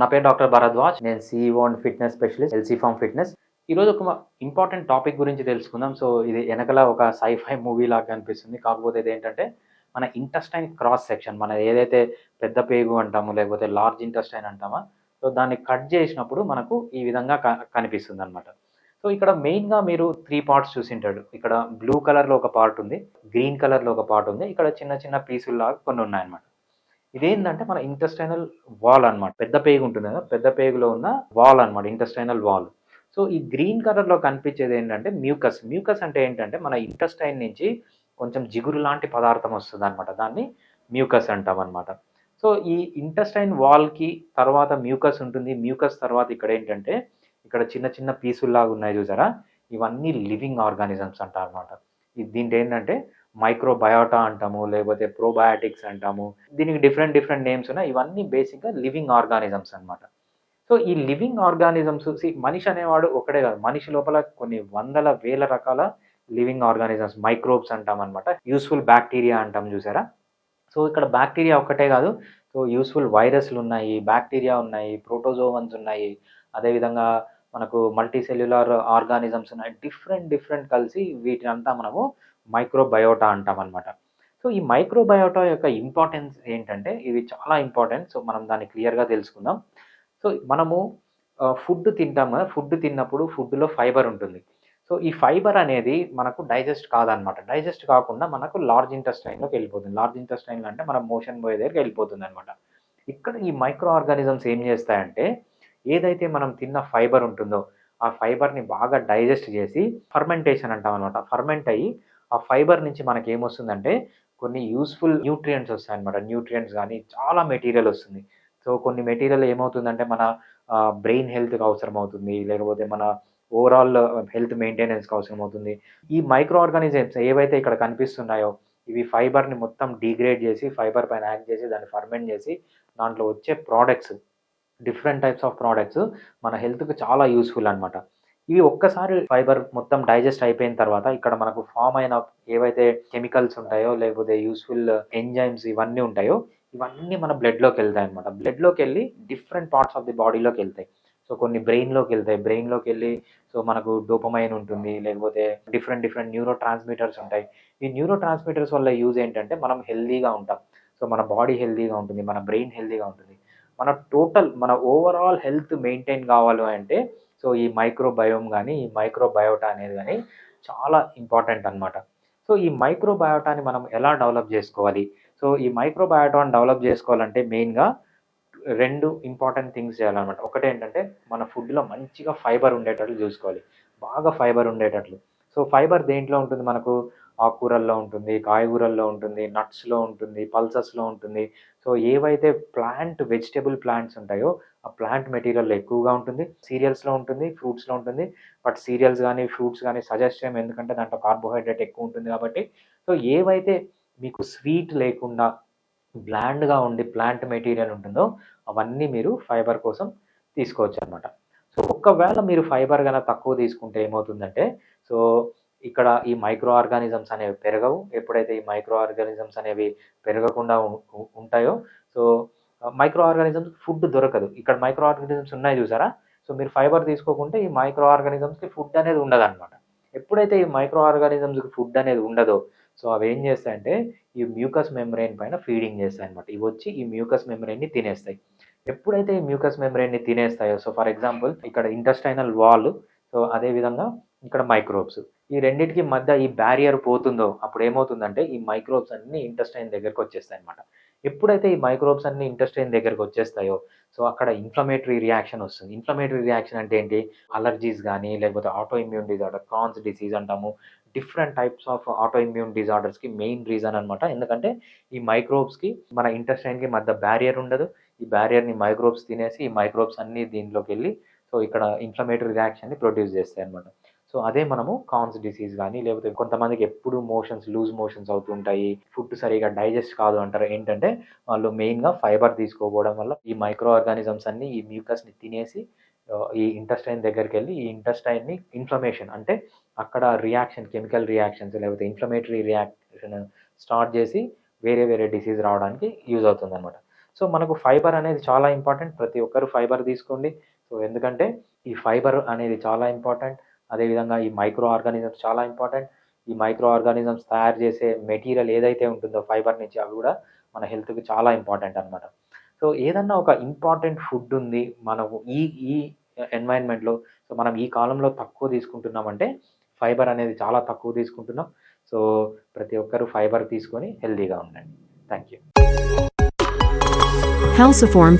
నా పేరు డాక్టర్ భరద్వాజ్. నేను CEO and fitness specialist LC farm fitness ఈరోజు ఒక ఇంపార్టెంట్ టాపిక్ గురించి తెలుసుకుందాం. సో ఇది వెనకల ఒక సైఫై మూవీ లాగా అనిపిస్తుంది. కాకపోతే ఇది ఏంటంటే మన ఇంటస్టైన్ క్రాస్ సెక్షన్ మన ఏదైతే పెద్ద పేగు అంటామో లేకపోతే లార్జ్ ఇంటస్టైన్ అంటామా సో దాన్ని కట్ చేసినప్పుడు మనకు ఈ విధంగా కనిపిస్తుంది అనమాట సో ఇక్కడ మెయిన్గా మీరు త్రీ పార్ట్స్ చూసింటాడు ఇక్కడ బ్లూ కలర్లో ఒక పార్ట్ ఉంది గ్రీన్ కలర్లో ఒక పార్ట్ ఉంది. ఇక్కడ చిన్న చిన్న పీసుల్లాగా కొన్ని ఉన్నాయన్నమాట. ఇదేంటంటే మన ఇంటెస్టైనల్ వాల్ అన్నమాట. పెద్ద పేగు ఉంటుంది కదా పెద్ద పేగులో ఉన్న వాల్ అన్నమాట ఇంటెస్టైనల్ వాల్ సో ఈ గ్రీన్ కలర్లో కనిపించేది ఏంటంటే మ్యూకస్ మ్యూకస్ అంటే ఏంటంటే మన ఇంటెస్టైన్ నుంచి కొంచెం జిగురు లాంటి పదార్థం వస్తుంది అనమాట దాన్ని మ్యూకస్ అంటాం అనమాట సో ఈ ఇంటెస్టైన్ వాల్కి తర్వాత మ్యూకస్ ఉంటుంది. మ్యూకస్ తర్వాత ఇక్కడ ఏంటంటే ఇక్కడ చిన్న చిన్న పీసుల్లాగా ఉన్నాయి చూసారా? ఇవన్నీ లివింగ్ ఆర్గానిజమ్స్ అంటారు అనమాట దీంట్లో ఏంటంటే మైక్రోబయోటా అంటాము లేకపోతే ప్రోబయాటిక్స్ అంటాము. దీనికి డిఫరెంట్ డిఫరెంట్ నేమ్స్ ఉన్నాయి. ఇవన్నీ బేసిక్గా లివింగ్ ఆర్గానిజమ్స్ అనమాట సో ఈ లివింగ్ ఆర్గానిజమ్స్ మనిషి అనేవాడు ఒకటే కాదు. మనిషి లోపల కొన్ని వందల వేల రకాల లివింగ్ ఆర్గానిజమ్స్ మైక్రోబ్స్ అంటాం అనమాట యూస్ఫుల్ బ్యాక్టీరియా అంటాం చూసారా? సో ఇక్కడ బ్యాక్టీరియా ఒక్కటే కాదు. సో యూస్ఫుల్ వైరస్లు ఉన్నాయి బ్యాక్టీరియా ఉన్నాయి ప్రోటోజోవన్స్ ఉన్నాయి. అదేవిధంగా మనకు మల్టీ సెల్యులార్ ఆర్గానిజమ్స్ ఉన్నాయి. డిఫరెంట్ డిఫరెంట్ కలిసి వీటిని అంతా మనము మైక్రోబయోటా అంటాం అనమాట సో ఈ మైక్రోబయోటా యొక్క ఇంపార్టెన్స్ ఏంటంటే ఇది చాలా ఇంపార్టెంట్. సో మనం దాన్ని క్లియర్గా తెలుసుకుందాం. సో మనము ఫుడ్ తింటాము. ఫుడ్ తిన్నప్పుడు ఫుడ్లో ఫైబర్ ఉంటుంది. సో ఈ ఫైబర్ అనేది మనకు డైజెస్ట్ కాదనమాట డైజెస్ట్ కాకుండా మనకు లార్జ్ ఇంటెస్టైన్లోకి వెళ్ళిపోతుంది. లార్జ్ ఇంటెస్టైన్ అంటే మన మోషన్ పోయే దగ్గరికి వెళ్ళిపోతుంది అనమాట ఇక్కడ ఈ మైక్రో ఆర్గానిజమ్స్ ఏం చేస్తాయంటే ఏదైతే మనం తిన్న ఫైబర్ ఉంటుందో ఆ ఫైబర్ని బాగా డైజెస్ట్ చేసి ఫర్మెంటేషన్ అంటాం అనమాట ఫర్మెంట్ అయ్యి ఆ ఫైబర్ నుంచి మనకి ఏమొస్తుందంటే కొన్ని యూస్ఫుల్ న్యూట్రియంట్స్ వస్తాయి అనమాట న్యూట్రియంట్స్ కానీ చాలా మెటీరియల్ వస్తుంది. సో కొన్ని మెటీరియల్ ఏమవుతుందంటే మన బ్రెయిన్ హెల్త్కి అవసరం అవుతుంది లేకపోతే మన ఓవరాల్ హెల్త్ మెయింటెనెన్స్కి అవసరం అవుతుంది ఈ మైక్రో ఆర్గానిజమ్స్ ఏవైతే ఇక్కడ కనిపిస్తున్నాయో ఇవి ఫైబర్ని మొత్తం డిగ్రేడ్ చేసి ఫైబర్ పైన యాక్ట్ చేసి దాన్ని ఫర్మెంట్ చేసి దాంట్లో వచ్చే products different types of products మన హెల్త్కి చాలా యూస్ఫుల్ అనమాట ఇవి ఒక్కసారి ఫైబర్ మొత్తం డైజెస్ట్ అయిపోయిన తర్వాత ఇక్కడ మనకు ఫామ్ అయిన ఏవైతే కెమికల్స్ ఉంటాయో లేకపోతే యూస్ఫుల్ ఎంజైమ్స్ ఇవన్నీ ఉంటాయో ఇవన్నీ మన బ్లడ్లోకి వెళ్తాయి అనమాట బ్లడ్లోకి వెళ్ళి డిఫరెంట్ పార్ట్స్ ఆఫ్ ది బాడీలోకి వెళ్తాయి. సో కొన్ని బ్రెయిన్లోకి వెళ్తాయి. బ్రెయిన్లోకి వెళ్ళి సో మనకు డోపమైన్ ఉంటుంది లేకపోతే డిఫరెంట్ డిఫరెంట్ న్యూరో ట్రాన్స్మిటర్స్ ఉంటాయి. ఈ న్యూరో ట్రాన్స్మిటర్స్ వల్ల యూజ్ ఏంటంటే మనం హెల్దీగా ఉంటాం. సో మన బాడీ హెల్దీగా ఉంటుంది మన బ్రెయిన్ హెల్దీగా ఉంటుంది. మన టోటల్ మన ఓవరాల్ హెల్త్ మెయింటైన్ కావాలి అంటే సో ఈ మైక్రోబయోమ్ కానీ ఈ మైక్రోబయోటా అనేది కానీ చాలా ఇంపార్టెంట్ అన్నమాట. సో ఈ మైక్రోబయోటాని మనం ఎలా డెవలప్ చేసుకోవాలి? సో ఈ మైక్రోబయోటాని డెవలప్ చేసుకోవాలంటే మెయిన్గా రెండు ఇంపార్టెంట్ థింగ్స్ చేయాలన్నమాట. ఒకటి ఏంటంటే మన ఫుడ్లో మంచిగా ఫైబర్ ఉండేటట్లు చూసుకోవాలి. బాగా ఫైబర్ ఉండేటట్లు. సో ఫైబర్ దేంట్లో ఉంటుంది మనకు? ఆకుకూరల్లో ఉంటుంది కాయగూరల్లో ఉంటుంది నట్స్లో ఉంటుంది పల్సస్లో ఉంటుంది. సో ఏవైతే ప్లాంట్ వెజిటేబుల్ ప్లాంట్స్ ఉంటాయో ఆ ప్లాంట్ మెటీరియల్లో ఎక్కువగా ఉంటుంది. సీరియల్స్లో ఉంటుంది ఫ్రూట్స్లో ఉంటుంది. బట్ సీరియల్స్ కానీ ఫ్రూట్స్ కానీ సజెస్ట్ చేయం ఎందుకంటే దాంట్లో కార్బోహైడ్రేట్ ఎక్కువ ఉంటుంది కాబట్టి. సో ఏవైతే మీకు స్వీట్ లేకుండా బ్లాండ్గా ఉండి ప్లాంట్ మెటీరియల్ ఉంటుందో అవన్నీ మీరు ఫైబర్ కోసం తీసుకోవచ్చు అనమాట సో ఒకవేళ మీరు ఫైబర్ కన్నా తక్కువ తీసుకుంటే ఏమవుతుందంటే సో ఇక్కడ ఈ మైక్రో ఆర్గానిజమ్స్ అనేవి పెరగవు. ఎప్పుడైతే ఈ మైక్రో ఆర్గానిజమ్స్ అనేవి పెరగకుండా ఉంటాయో సో మైక్రో ఆర్గానిజమ్స్ ఫుడ్ దొరకదు. ఇక్కడ మైక్రో ఆర్గానిజమ్స్ ఉన్నాయి చూసారా? సో మీరు ఫైబర్ తీసుకోకుంటే ఈ మైక్రో ఆర్గానిజమ్స్కి ఫుడ్ అనేది ఉండదు అనమాట ఎప్పుడైతే ఈ మైక్రో ఆర్గానిజమ్స్కి ఫుడ్ అనేది ఉండదో సో అవి ఏం చేస్తాయంటే ఈ మ్యూకస్ మెమ్బ్రెయిన్ పైన ఫీడింగ్ చేస్తాయి అనమాట ఇవి వచ్చి ఈ మ్యూకస్ మెమ్బ్రెయిన్ని తినేస్తాయి. ఎప్పుడైతే ఈ మ్యూకస్ మెమ్బ్రెయిన్ని తినేస్తాయో సో ఫర్ ఎగ్జాంపుల్ ఇక్కడ ఇంటెస్టైనల్ వాల్ సో అదే విధంగా ఇక్కడ మైక్రోబ్స్ ఈ రెండింటికి మధ్య ఈ బ్యారియర్ పోతుందో అప్పుడు ఏమవుతుందంటే ఈ మైక్రోబ్స్ అన్ని ఇంటెస్టైన్ దగ్గరకు వచ్చేస్తాయి అనమాట ఎప్పుడైతే ఈ మైక్రోబ్స్ అన్ని ఇంటెస్టైన్ దగ్గరకు వచ్చేస్తాయో సో అక్కడ ఇన్ఫ్లమేటరీ రియాక్షన్ వస్తుంది. ఇన్ఫ్లమేటరీ రియాక్షన్ అంటే ఏంటి? అలర్జీస్ కానీ లేకపోతే auto immune disorder Crohn's disease అంటాము. Different types of auto immune డిజార్డర్స్కి main reason అనమాట ఎందుకంటే ఈ మైక్రోబ్స్కి మన ఇంటెస్టైన్కి మధ్య బ్యారియర్ ఉండదు. ఈ బ్యారియర్ని మైక్రోబ్స్ తినేసి ఈ మైక్రోబ్స్ అన్ని దీనిలోకి వెళ్ళి సో ఇక్కడ ఇన్ఫ్లమేటరీ రియాక్షన్ని ప్రొడ్యూస్ చేస్తాయి అనమాట సో అదే మనము కాన్స్ డిసీజ్ కానీ లేకపోతే కొంతమందికి ఎప్పుడు మోషన్స్ లూజ్ మోషన్స్ అవుతుంటాయి. ఫుడ్ సరిగా డైజెస్ట్ కాదు అంటారు. ఏంటంటే వాళ్ళు మెయిన్గా ఫైబర్ తీసుకోకపోవడం వల్ల ఈ మైక్రో ఆర్గానిజమ్స్ అన్ని ఈ మ్యూకస్ని తినేసి ఈ ఇంటస్టైన్ దగ్గరికి వెళ్ళి ఈ ఇంటస్టైన్ని ఇన్ఫ్లమేషన్ అంటే అక్కడ రియాక్షన్ కెమికల్ రియాక్షన్స్ లేకపోతే ఇన్ఫ్లమేటరీ రియాక్షన్ స్టార్ట్ చేసి వేరే వేరే డిసీజ్ రావడానికి యూజ్ అవుతుంది అనమాట సో మనకు ఫైబర్ అనేది చాలా ఇంపార్టెంట్ ప్రతి ఒక్కరు ఫైబర్ తీసుకోండి. సో ఎందుకంటే ఈ ఫైబర్ అనేది చాలా ఇంపార్టెంట్ అదేవిధంగా ఈ మైక్రో ఆర్గానిజమ్స్ చాలా ఇంపార్టెంట్. ఈ మైక్రో ఆర్గానిజమ్స్ తయారు చేసే మెటీరియల్ ఏదైతే ఉంటుందో ఫైబర్ నుంచి అవి కూడా మన హెల్త్కి చాలా ఇంపార్టెంట్ అనమాట సో ఏదన్నా ఒక ఇంపార్టెంట్ ఫుడ్ ఉంది మనము ఈ ఈ ఎన్వైరన్మెంట్లో సో మనం ఈ కాలంలో తక్కువ తీసుకుంటున్నామంటే ఫైబర్ అనేది చాలా తక్కువ తీసుకుంటున్నాం. సో ప్రతి ఒక్కరూ ఫైబర్ తీసుకొని హెల్తీగా ఉండండి. Thank you Helsiform